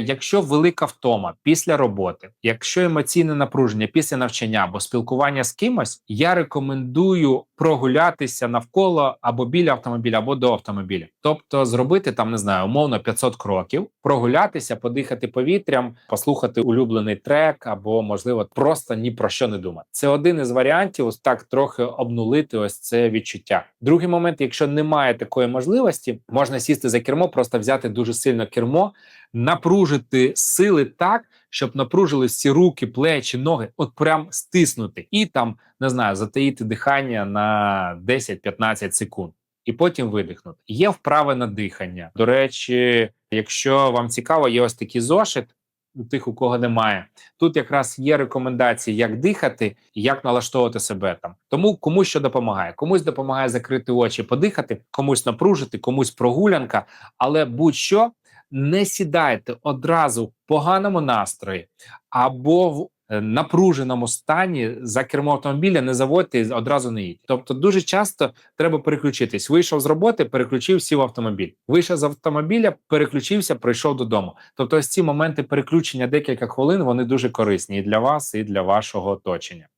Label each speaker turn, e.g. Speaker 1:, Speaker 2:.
Speaker 1: Якщо велика втома після роботи, якщо емоційне напруження після навчання або спілкування з кимось, я рекомендую прогулятися навколо або біля автомобіля, або до автомобіля. Тобто зробити там, не знаю, умовно 500 кроків, прогулятися, подихати повітрям, послухати улюблений трек, або можливо просто ні про що не думати. Це один із варіантів, ось так трохи обнулити ось це відчуття. Другий момент, якщо немає такої можливості, можна сісти за кермо, просто взяти дуже сильно кермо, напружити сили так, щоб напружили всі руки, плечі, ноги, от прям стиснути, і там не знаю, затаїти дихання на 10-15 секунд. І потім видихнути. Є вправи на дихання. До речі, якщо вам цікаво, є ось такий зошит у тих, у кого немає. Тут якраз є рекомендації, як дихати як налаштовувати себе там. Тому комусь що допомагає. Комусь допомагає закрити очі, подихати, комусь напружити, комусь прогулянка. Але будь-що не сідайте одразу в поганому настрої або в е, напруженому стані за кермо автомобіля, не заводьте і одразу не їдьте. Тобто, дуже часто треба переключитись. Вийшов з роботи, переключив, сів автомобіль. Вийшов з автомобіля, переключився, прийшов додому. Тобто, ось ці моменти переключення декілька хвилин вони дуже корисні і для вас, і для вашого оточення.